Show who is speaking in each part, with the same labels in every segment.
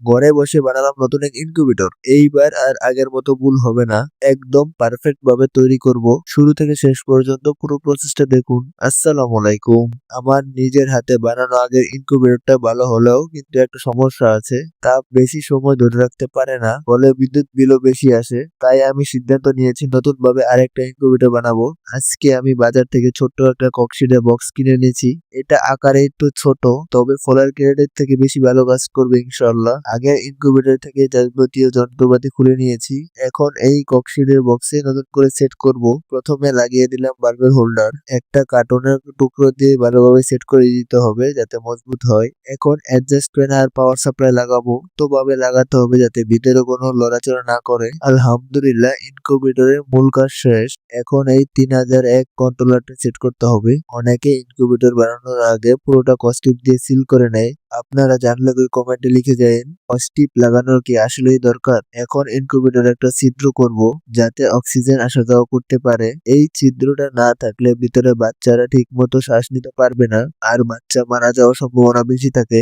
Speaker 1: ঘরে বসে বানালাম নতুন এক ইনকিউবেটর এইবার আর আগের মতো ভুল হবে না। একদম পারফেক্ট ভাবে তৈরি করব। শুরু থেকে শেষ পর্যন্ত পুরো প্রসেসটা দেখুন। আসসালামু আলাইকুম। আমার নিজের হাতে বানানো আগের ইনকিউবেটরটা ভালো হলেও কিন্তু একটা সমস্যা আছে। তা বেশি সময় ধরে রাখতে পারে না, ফলে বিদ্যুৎ বিলও বেশি আসে। তাই আমি সিদ্ধান্ত নিয়েছি নতুন ভাবে আরেকটা ইনকিউবেটর বানাবো। আজকে আমি বাজার থেকে ছোট্ট একটা কক্সিডের বক্স কিনে নিয়েছি। এটা আকারে একটু ছোট, তবে ফলের ক্রেডের থেকে বেশি ভালো কাজ করবে ইনশাল্লাহ আগের ইনকিউবেটর থেকে যাবতীয় যন্ত্রপাতি খুলে নিয়েছি। এখন এই কক্সিডের বক্সে নতুন করে সেট করব। প্রথমে লাগিয়ে দিলাম বাল্বের হোল্ডার একটা কার্টনের টুকরো দিয়ে ভালোভাবে সেট করে দিতে হবে যাতে মজবুত হয়। এখন অ্যাডজাস্ট ফ্যান আর পাওয়ার সাপ্লাই লাগাবো। ভাবে লাগাতে হবে যাতে ভিতরে কোনো লড়াচড়া না করে। আলহামদুলিল্লাহ ইনকিউবেটরের মূল কাজ শেষ। এখন এই তিন হাজার এক কন্ট্রোলারটা সেট করতে হবে। অনেকে ইনকিউবেটর বানানোর আগে পুরোটা কস্টিপ দিয়ে সিল করে নেয়। আপনারা জানলে কমেন্টে লিখে যাবেন। কস্টিপ লাগানোর কি আসলেই দরকার? এখন ইনকিউবেটর একটা ছিদ্র করব, যাতে অক্সিজেন আসা যাওয়া করতে পারে। এই ছিদ্রটা না থাকলে ভিতরে বাচ্চারা ঠিকমতো শ্বাস নিতে পারবে না, আর বাচ্চা মারা যাওয়ার সম্ভাবনা বেশি থাকে।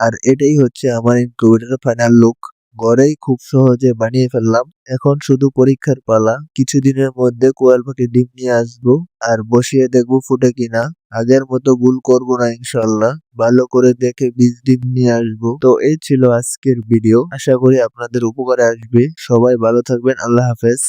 Speaker 1: আর এটাই হচ্ছে আমার ইনকিউবেটরের ফাইনাল লুক ঘরেই খুব সহজে বানিয়ে ফেললাম। এখন শুধু পরীক্ষার পালা। কিছুদিনের মধ্যে কোয়াল ডিম নিয়ে আসব আর বসিয়ে দেখব ফুটে কিনা। আগের মতো ভুল করব না ইনশাল্লাহ ভালো করে দেখে বীজ ডিম নিয়ে আসব। তো এই ছিল আজকের ভিডিও। আশা করি আপনাদের উপকারে আসবে। সবাই ভালো থাকবেন। আল্লাহ হাফেজ।